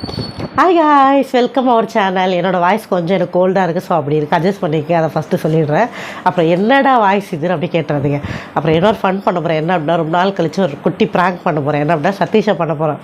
Hi guys welcome our channel என்னோடய voice கொஞ்சம் எனக்கு கோல்டாக இருக்குது ஸோ அப்படி இருக்குது அட்ஜஸ்ட் பண்ணிக்க அதை ஃபஸ்ட்டு சொல்லிடுறேன். அப்புறம் என்னடா வாய்ஸ் இது அப்படி கேட்டுறதுங்க. அப்புறம் இன்னொரு ஃபன் பண்ண போகிறேன் என்ன அப்படின்னா ரொம்ப நாள் கழிச்சு ஒரு குட்டி ப்ராங்க் பண்ண போகிறேன் என்ன அப்படின்னா சதீஷை பண்ண போகிறேன்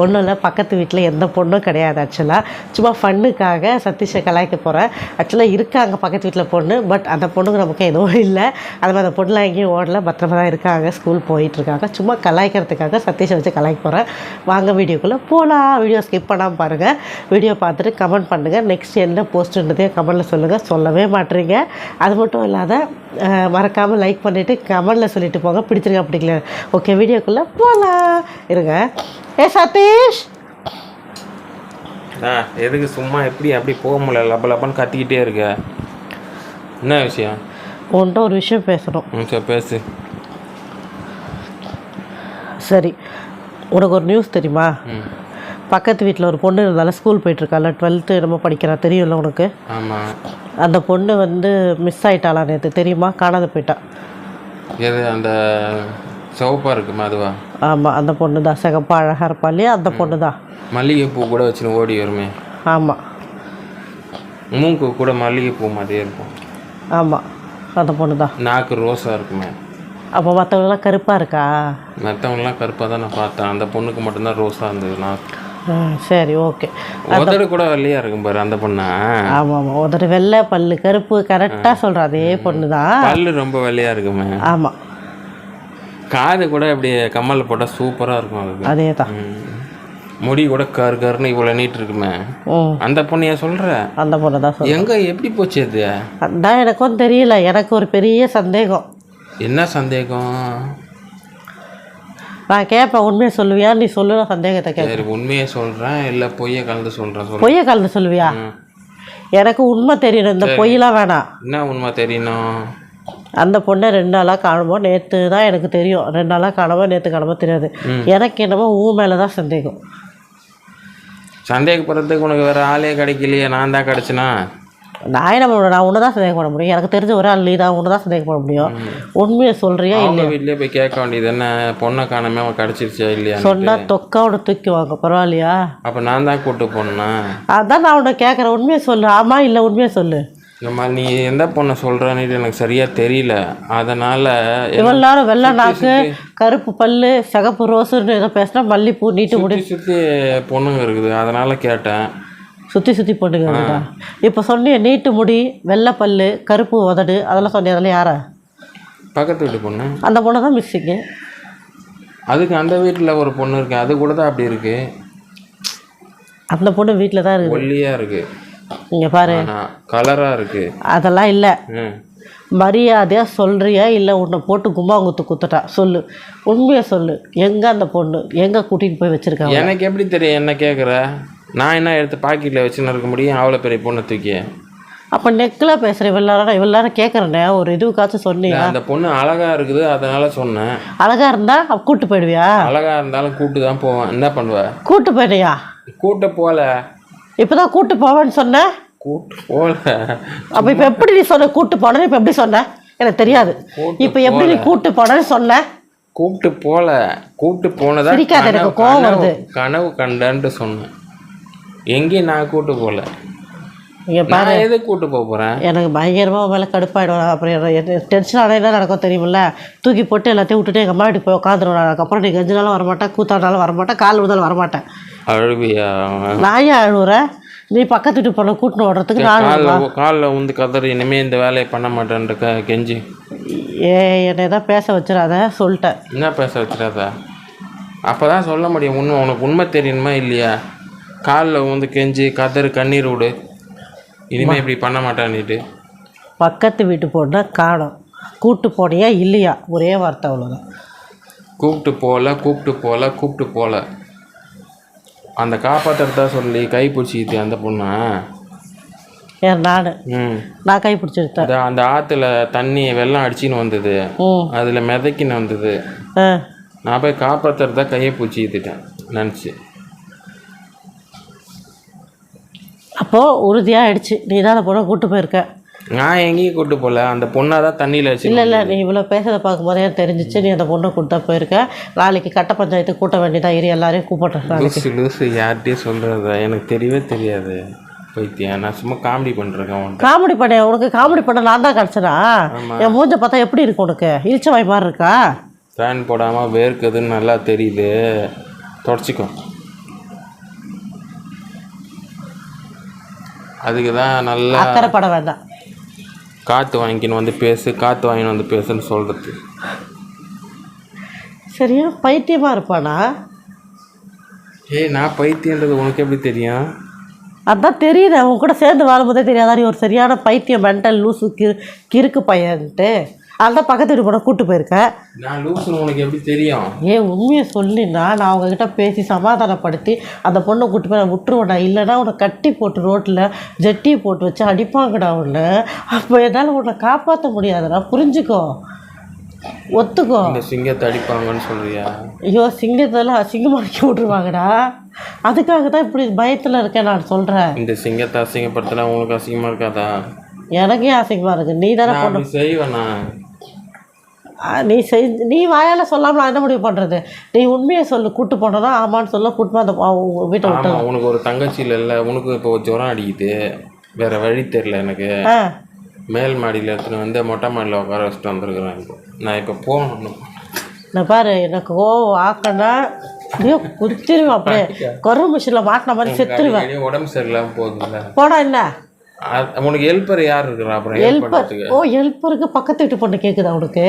ஒன்றும் இல்லை பக்கத்து வீட்டில் எந்த பொண்ணும் கிடையாது ஆக்சுவலாக சும்மா ஃபன்னுக்காக சதீஷை கலாய்க்க போகிறேன் ஆக்சுவலாக இருக்காங்க பக்கத்து வீட்டில் பொண்ணு பட் அந்த பொண்ணுக்கு நமக்கு எதுவும் இல்லை. அது மாதிரி அந்த பொண்ணுலாம் எங்கேயும் ஓடல பத்திரமா தான் இருக்காங்க ஸ்கூல் போயிட்டுருக்காங்க சும்மா கலாய்க்கிறதுக்காக சதீஷை வச்சு கலாய்க்க போகிறேன் வாங்க வீடியோக்குள்ளே போகலாம் வீடியோ ஸ்கிப் பண்ணாமல் பாருங்கள் வீடியோ பார்த்துட்டு கமெண்ட் பண்ணுங்கள் நெக்ஸ்ட் என்ன போஸ்ட்டுன்றதையும் கமெண்டில் சொல்லுங்கள் சொல்லவே மாட்டீங்க. அது மட்டும் இல்லாத மறக்காமல் லைக் பண்ணிவிட்டு கமெண்டில் சொல்லிட்டு போங்க. பிடிச்சிருக்கா பிடிக்கல. ஓகே வீடியோக்குள்ளே போகலாம் இருங்க. ஏ சதீஷ்? எதுக்கு சும்மா எப்படி அப்படி போக முடியல. லப்ப லப்பன்னு கத்திக்கிட்டே இருக்க. என்ன விஷயம்? உன்கிட்ட ஒரு விஷயம் பேசணும். சரி பேசு. சரி. உனக்கு ஒரு நியூஸ் தெரியுமா? ம். பக்கத்து வீட்டில் ஒரு பொண்ணு இருந்தாலும் ஸ்கூல் போயிட்டுருக்கால. டுவெல்த்து நம்ம படிக்கிறா. தெரியும்ல உனக்கு? ஆமாம் அந்த பொண்ணு வந்து மிஸ் ஆயிட்டாளா நேற்று தெரியுமா? காணாத போயிட்டா. எது அந்த சிவப்பாக இருக்குமா அதுவா? ஆமாம் அந்த பொண்ணு தான் சிகப்பா அழகாக இருப்பா இல்லையா? அந்த பொண்ணு தான் மல்லிகைப்பூ கூட வச்சுன்னு ஓடி வருமே. ஆமாம் மூக்கு கூட மல்லிகைப்பூ மாதிரியே இருக்கும். ஆமாம் அந்த பொண்ணு தான் நாக்கு ரோஸாக இருக்குமே. அப்போ மற்றவங்களாம் கருப்பாக இருக்கா? மற்றவங்களாம் கருப்பாக தான் நான் பார்த்தேன். அந்த பொண்ணுக்கு மட்டும்தான் ரோஸாக இருந்தது நாக்கு. ஆ, சரி ஓகே. உதடு கூட வெள்ளையாக இருக்கும் பாரு அந்த பொண்ணா. ஆமாம் ஆமாம் ஒரு வெள்ளை பல்லு கருப்பு கரெக்டாக சொல்கிற அதே பொண்ணு தான் பல்லு ரொம்ப வெள்ளையாக இருக்குமே. ஆமாம் காது கூட இப்படி கம்மல் போட்டால் சூப்பராக இருக்கும் அதுக்கு. அதே தான். முடி கூட கரு கருன்னு இவ்வளோ நீட் இருக்குமே. அந்த பொண்ணு ஏன் சொல்கிற அந்த பொண்ணு தான் எங்கே எப்படி போச்சு அது? அதான் எனக்கும் தெரியல. எனக்கு ஒரு பெரிய சந்தேகம். என்ன சந்தேகம்? நான் கேட்பேன் உண்மையை சொல்லுவியா? நீ சொல்லு நான் சந்தேகத்தை சரி உண்மையை சொல்கிறேன் இல்லை பொய்யை கலந்து சொல்கிறேன் பொய்யை கலந்து சொல்லுவியா? எனக்கு உண்மை தெரியணும். இந்த பொய்யெல்லாம் வேணாம். என்ன உண்மை தெரியணும்? அந்த பொண்ணை ரெண்டு நாளாக காணுமோ? நேற்று தான் எனக்கு தெரியும். ரெண்டு நாளாக காணுமோ நேற்று காணுமோ தெரியாது. எனக்கு என்னமோ ஊ மேலே தான் சந்தேகம். சந்தேகப்படுறதுக்கு உனக்கு வேறு ஆளே கிடைக்கலையே நான் தான் கிடச்சினா? நான் என்ன பண்ணுவேன்? நான் ஒன்று தான் சந்தேகப்பட முடியும். எனக்கு தெரிஞ்ச ஒரு ஆள் நீ தான். ஒன்று தான் சந்தேகப்பட முடியும். உண்மையை சொல்கிறியா அவங்க வீட்லேயே போய் கேட்க வேண்டியது என்ன? பொண்ணை காணாம அவன் கிடச்சிருச்சா இல்லையா சொன்னால் தொக்காவோட தூக்கிவாங்க. பரவாயில்லையா? அப்போ நான் தான் கூட்டு போனேன்னா அதான் நான் உன்னை கேட்குறேன். உண்மையை சொல்லு. ஆமாம் இல்லை உண்மையை சொல்லு. மாதிரி நீ எந்த பொண்ணை சொல்கிறன்னு எனக்கு சரியாக தெரியல. அதனால் இவ்வளோ நேரம் வெள்ளை நாக்கு கருப்பு பல்லு சிகப்பு ரோஸுன்னு ஏதோ பேசினா மல்லிப்பூ நீட்டு முடி சுற்றி சுற்றி பொண்ணுங்க இருக்குது. அதனால் கேட்டேன். சுற்றி சுற்றி போட்டுக்கிறதா இப்போ சொன்னிய நீட்டு முடி வெள்ளை பல்லு கருப்பு உதடு அதெல்லாம் சொன்னிய அதெல்லாம் யாரா? பக்கத்து வீட்டு பொண்ணு. அந்த பொண்ணு தான் மிஸ்ஸிங்கு அதுக்கு அந்த வீட்டில் ஒரு பொண்ணு இருக்கு அது கூட தான் அப்படி இருக்கு. அந்த பொண்ணு வீட்டில் தான் இருக்குது ஒல்லியாக இருக்கு. இங்கே பாரு. கலராக இருக்கு. அதெல்லாம் இல்லை. மரியாதையாக சொல்கிறியா இல்லை உன்னை போட்டு கும்மாங்குத்து குத்துட்டா? சொல்லு. உண்மையை சொல்லு. எங்கே அந்த பொண்ணு? எங்கே கூட்டிகிட்டு போய் வச்சுருக்காங்க? எனக்கு எப்படி தெரியும்? என்ன கேட்குற நான் என்ன எடுத்து பாக்கெட்டில் வச்சுன்னு இருக்க முடியும்? அவ்வளோ பெரிய பொண்ணை தூக்கி அப்போ நெக்கில் பேசுகிற இவ்வளோ இவ்வளோ நேரம் ஒரு இதுக்காச்சும் சொன்னியா அந்த பொண்ணு அழகா இருக்குது அதனால சொன்னேன். அழகாக இருந்தால் அப்போ கூட்டு போயிடுவியா? அழகா இருந்தாலும் கூட்டு தான் போவேன். என்ன பண்ணுவ? கூட்டு போயிடுயா கூட்ட போல. இப்போ தான் கூட்டு போவேன்னு சொன்னேன் கூட்டு போல. அப்போ இப்போ எப்படி நீ சொன்ன கூட்டு போனேன்னு இப்போ எப்படி சொன்ன? எனக்கு தெரியாது. இப்போ எப்படி நீ கூட்டு போனேன்னு சொன்ன. கூப்பிட்டு போல. கூப்பிட்டு போனதா சிரிக்காத, எனக்கு கோவம் வருது. கனவு கண்டன்ட்டு சொன்னேன். எங்கேயும் நான் கூட்டு போல இங்கே பாரு. நான் கூட்டு போக போறேன்? எனக்கு பயங்கரமாக மேலே கடுப்பாயிடும். அப்புறம் டென்ஷன் என்ன நடக்கும் தெரியுமில்ல? தூக்கி போட்டு எல்லாத்தையும் விட்டுட்டு எங்கள் அம்மா வீட்டுக்கு போய் உட்காந்துருவேன் அதுக்கப்புறம் நீ கஞ்சினாலும் வரமாட்டேன் கூத்தாடினாலும் வரமாட்டேன் கால் விழுந்தாலும் வரமாட்டேன். அழுவியா? நான் ஏன் அழுவுறேன் நீ பக்கத்து வீட்டு பொண்ணை கூட்டின்னு ஓடுறதுக்கு நான் காலில் காலில் வந்து கதறி இனிமே இந்த வேலையை பண்ண மாட்டேன்ற கெஞ்சி. ஏ என்னை தான் பேச வச்சிடாத சொல்லிட்டேன். என்ன பேச வச்சிடாத? அப்போ தான் சொல்ல முடியும். உண்மை உனக்கு உண்மை தெரியணுமா இல்லையா? காலில் வந்து கெஞ்சி கதறு கண்ணீர் விடு. இனிமே இப்படி பண்ண மாட்டேன்னுட்டு. பக்கத்து வீட்டு பொண்ணை காணோம். கூட்டு போனியா இல்லையா? ஒரே வார்த்தை அவ்வளோதான் கூப்பிட்டு போகல கூப்பிட்டு போகல கூப்பிட்டு போகல அந்த காப்பாற்றுறதா சொல்லி கை பிடிச்சிக்கிட்டு அந்த பொண்ணை. ஏன் நான்? ம். நான் கை பிடிச்சிருத்தேன். அந்த அந்த ஆற்றுல தண்ணி வெள்ளம் அடிச்சின்னு வந்தது. ம். அதில் மிதக்கின்னு வந்தது. ஆ. நான் போய் காப்பாற்றுறதா கையை பிடிச்சிக்கிட்டேன் நினச்சி. அப்போது உறுதியாக ஆயிடுச்சு நீ தான் அந்த பொண்ணை கூட்டு போயிருக்க. நான் எங்கேயும் கூட்டு போகல. அந்த பொண்ணாக தான் தண்ணியில் வச்சு இல்லை இல்லை நீ இவ்வளோ பேசுறத பார்க்கும்போதே எனக்கு தெரிஞ்சிச்சு. நீ அந்த பொண்ணை கூட்டா போயிருக்க. நாளைக்கு கட்ட பஞ்சாயத்து கூட்ட வேண்டியதாக இரு எல்லாரையும் நாளைக்கு. லூசு யார்கிட்டயும் சொல்கிறத எனக்கு தெரியவே தெரியாது. பைத்தியம் நான் சும்மா காமெடி பண்ணுறேன் காமெடி பண்ண உனக்கு காமெடி பண்ண நான் தான் கிடச்சனா? என் மூஞ்ச பார்த்தா எப்படி இருக்கு உனக்கு? இழிச்ச வாய் மாதிரி இருக்கா? ஃபேன் போடாமல் வேர்க்குதுன்னு நல்லா தெரியுது. தொடச்சிக்கோ. அதுக்கு தான் நல்லா அக்கறை பட வேண்டாம். காற்று வாங்கிக்கின்னு வந்து பேசு காற்று வாங்கின்னு வந்து பேசுன்னு சொல்கிறது சரியா? பைத்தியமாக இருப்பானா? ஏய் நான் பைத்தியன்றது உனக்கு எப்படி தெரியும்? அதான் தெரியுது அவன் கூட சேர்ந்து வாழும்போதே தெரியாதா? நீ ஒரு சரியான பைத்தியம் மென்டல் லூசு கிறு கிறுக்கு பையன்ட்டு. அதான் பக்கத்து வீட்டு கூட கூட்டு போயிருக்கேன் நான் லூசுன்னு உனக்கு எப்படி தெரியும்? ஏன் உண்மையை சொல்லினா நான் அவங்கக்கிட்ட பேசி சமாதானப்படுத்தி அந்த பொண்ணை கூட்டு போய் நான் விட்டுருவேன்டா இல்லைன்னா உன்னை கட்டி போட்டு ரோட்டில் ஜட்டியை போட்டு வச்சு அடிப்பாங்கடா உன்னை. அப்போ என்னால் உன்னை காப்பாற்ற முடியாதுடா. புரிஞ்சுக்கோ. ஒத்துக்கோ. இந்த சிங்கத்தை அடிப்பாங்கன்னு சொல்றியா? ஐயோ சிங்கத்தெல்லாம் அசிங்கமாக்கி விட்ருவாங்கடா அதுக்காக தான் இப்படி பயத்தில் இருக்கேன் நான் சொல்கிறேன் இந்த சிங்கத்தை அசிங்கப்படுத்தினா உங்களுக்கு அசிங்கமாக இருக்காதா? எனக்கே அசிங்கமாக இருக்குது நீ தானே அப்படி செய்வேண்ணா நீ செய் நீ வாயால் சொல்லாமல் நான் என்ன முடிவு பண்ணுறது நீ உண்மையை சொல்லு. கூட்டு போனதா ஆமான்னு சொல்ல. கூட்டு அந்த வீட்டை விட்டு உனக்கு ஒரு தங்கச்சி இல்லைல்ல உனக்கு இப்போ ஜுரம் அடிக்குது. வேற வழி தெரில எனக்கு. மேல் மாடியில் எடுத்துன்னு வந்து மொட்டை மாடியில் உட்கார வச்சுட்டு வந்திருக்கிறேன் இப்போ. நான் இப்போ போகணும். நான் பாரு எனக்கு கோவம் ஆக்கனா அப்படியே குத்திருவேன் அப்படியே. குறை மிஷினில் மாட்டின மாதிரி செத்துருவேன். உடம்பு சரியில்லாமல் போகுதுல்ல. போடா என்ன? உனக்கு ஹெல்ப்பர் யார் இருக்கிறா? அப்புறம் ஹெல்ப் ஹெல்ப்பர். ஓ ஹெல்ப்பருக்கு பக்கத்து வீட்டு பொண்ணு கேட்குதா உனக்கு?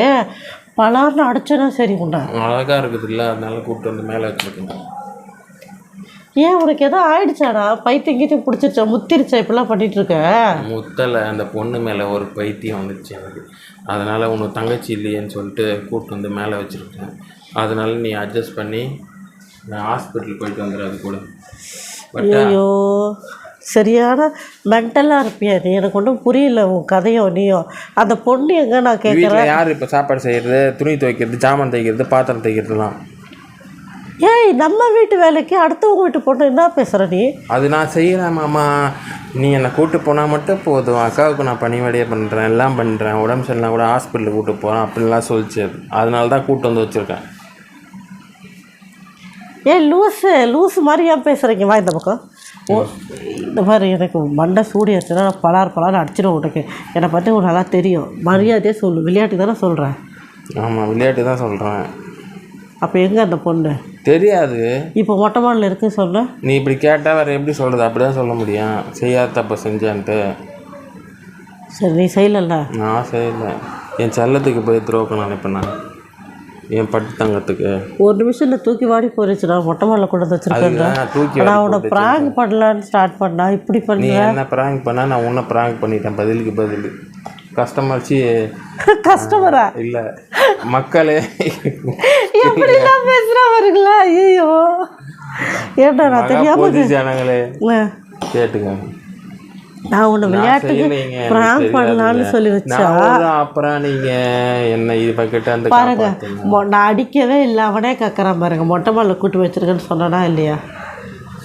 பலார்னு அடிச்சனா சரி உண்டா அழகாக இருக்குதுல்ல அதனால கூப்பிட்டு வந்து மேலே வச்சுருக்கேன். ஏன் உனக்கு எதோ ஆயிடுச்சாடா? பைத்தியம் கீத்தியம் பிடிச்சிருச்சா? முத்திருச்சா? இப்படிலாம் பண்ணிட்டு இருக்க முத்தலை அந்த பொண்ணு மேலே ஒரு பைத்தியம் வந்துச்சு எனக்கு. அதனால் உனக்கு தங்கச்சி இல்லையேன்னு சொல்லிட்டு கூப்பிட்டு வந்து மேலே வச்சுருக்கேன். அதனால நீ அட்ஜஸ்ட் பண்ணி நான் ஹாஸ்பிட்டல் போயிட்டு வந்துடு அது கூட. பட் ஐயோ சரியான மென்டலாக இருப்பியா நீ? எனக்கு ஒன்றும் புரியல உன் கதையும் நீயும். அந்த பொண்ணு எங்கே நான் கேட்குறேன் யார் இப்போ சாப்பாடு செய்கிறது துணி துவைக்கிறது ஜாமான் தைக்கிறது பாத்திரம் தைக்கிறதுலாம் ஏய் நம்ம வீட்டு வேலைக்கு அடுத்தவங்க வீட்டு பொண்ணு என்ன பேசுகிற நீ? அது நான் செய்கிறேன் மாமா. நீ என்னை கூட்டு போனால் மட்டும் போதும். அக்காவுக்கு நான் பணிவடையே பண்ணுறேன் எல்லாம் பண்ணுறேன் உடம்பு சரியில்லாம் கூட ஹாஸ்பிட்டலுக்கு கூட்டு போகிறேன் அப்படின்லாம் சொல்லிச்சு. அது அதனால தான் கூட்டு வந்து வச்சுருக்கேன். ஏய் லூஸு லூஸு மாதிரி ஏன் பேசுகிறீங்க வா இந்த பக்கம். ஓ இந்த மாதிரி எனக்கு மண்டை சூடியாச்சுன்னா நான் பலார் பலார் அடிச்சிடும் உனக்கு. என்னை பற்றி உனக்கு நல்லா தெரியும். மரியாதையே சொல்லு. விளையாட்டு தானே சொல்கிறேன் ஆமாம் விளையாட்டு தான் சொல்கிறேன் அப்போ எங்கே அந்த பொண்ணு? தெரியாது. இப்போ மொட்டை மாடல் இருக்குன்னு சொன்ன நீ இப்படி கேட்டால் வேறு எப்படி சொல்கிறது அப்படி தான் சொல்ல முடியும். செய்யாத தப்ப செஞ்சேன்ட்டு. சரி நீ செய்யலல்ல? நான் செய்யலை. என் செல்லத்துக்கு போய் துரோக்கம் நினைப்பேன் நான். என் பட்டு தங்கத்துக்கு. ஒரு நிமிஷம் தூக்கி வாடி போயிருச்சுடா மொட்டை மாடல கொண்டு வந்து வச்சிருக்கேன் நான் தூக்கி நான் உன்னை ப்ராங்க் பண்ணலான்னு ஸ்டார்ட் பண்ணா. இப்படி பண்ண என்ன ப்ராங்க் பண்ணால் நான் உன்னை ப்ராங்க் பண்ணிட்டேன். பதிலுக்கு பதில். கஸ்டமர்ச்சி கஸ்டமரா இல்லை. மக்களே. எப்படிலாம் பேசுகிறா வருங்களா ஐயோ ஏன்டா நான் தெரியாம ஜனங்களே கேட்டுங்க நான் உன்னை விளையாட்டுக்கு ப்ராங்க் பண்ணலான்னு சொல்லி வச்சா அப்புறம் நீங்க என்ன இது பக்கிட்ட அந்த பாருங்க நான் அடிக்கவே இல்லை அவனே கக்கறான் பாருங்க. மொட்டை மாடல கூட்டு வச்சிருக்கேன்னு சொன்னனா இல்லையா?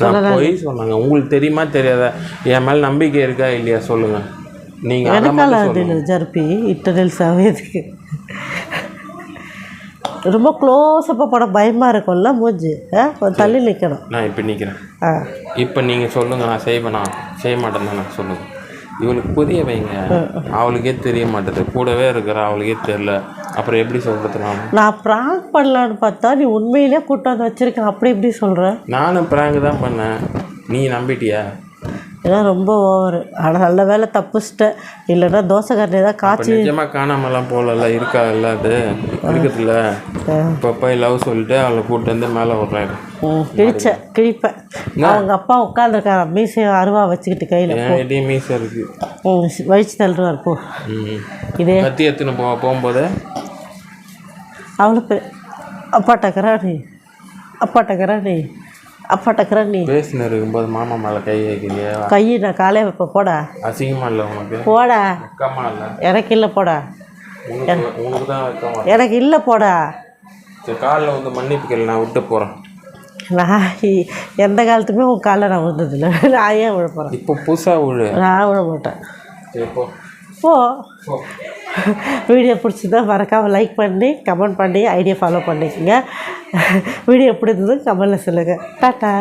பொய் சொன்னாங்க. உங்களுக்கு தெரியுமா தெரியாதா? என் மேல நம்பிக்கை இருக்கா இல்லையா? சொல்லுங்க. நீங்க அதை எனக்கால ஜர்பி இட்டர்னல் சவேதுக்கு ரொம்ப க்ளோஸப்பாக படம் பயமாக இருக்கும்ல மூஞ்சி. கொஞ்சம் தள்ளி நிற்கணும் நான் இப்போ நிற்கிறேன் ஆ. இப்போ நீங்க சொல்லுங்க நான் செய்வேனா செய்ய மாட்டேன் நான் சொல்லுங்க இவளுக்கு புரிய வைங்க. அவளுக்கே தெரிய மாட்டேது. கூடவே இருக்கிற அவளுக்கே தெரியல. அப்புறம் எப்படி சொல்றது நான்? நான் ப்ராங்க் பண்ணலான்னு பார்த்தா நீ உண்மையிலே கூட்டு வந்து வச்சிருக்கேன் அப்படி இப்படி சொல்கிற நானும் ப்ராங்க் தான் பண்ணேன். நீ நம்பிட்டியா? ஏன்னா ரொம்ப ஓவர் ஆனால் நல்ல வேலை தப்பிச்சிட்டேன். இல்லைன்னா தோசைக்காரனே தான் இப்போ காய்ச்சி நிஜமா காணாமலாம் போகல இருக்கா இல்ல அது? இருக்குதுல்ல? இப்போ போய் லவ் சொல்லிட்டு அவளை கூப்பிட்டு வந்து மேலே விட்றாரு கிழிச்சேன் கிழிப்பேன். அவங்க அப்பா உட்காந்துருக்காங்க மீசையை அருவா வச்சுக்கிட்டு கையில் மீசை இருக்கு? வயிற்று தள்ளுவார் போ. இதே. கத்தி எடுத்துன்னு போ போகும்போது? அவளுக்கு அப்பாட்டக்கிறா நீ அப்பாட்டக்கிறா நீ அப்பாட்டக்கிறா நீ? பேசின்னு இருக்கும்போது மாமா மேலே கை வைக்கிறியா? கையை நான் காலையே வைப்பேன் போடா. அசிங்கமா இல்லை உனக்கு? போடா. வெக்கமா இல்லை? எனக்கு இல்லை போடா. உனக்கு தான் வெக்கமா எனக்கு இல்லை போடா. சரி காலில் வந்து மன்னிப்பு கேளு நான் விட்டு போகிறேன் நான் எந்த காலத்துக்குமே உன் காலில் நான் விழுந்ததில்லை. நான் ஏன் விழ போகிறேன் இப்போ புதுசாக விழு. நான் விழ மாட்டேன். சரி போ. போ. வீடியோ பிடிச்சிருந்தா மறக்காமல் லைக் பண்ணி கமெண்ட் பண்ணி ஐடியா ஃபாலோ பண்ணிக்கோங்க. வீடியோ எப்படி இருந்தது கமெண்டில் சொல்லுங்கள் டாட்டா.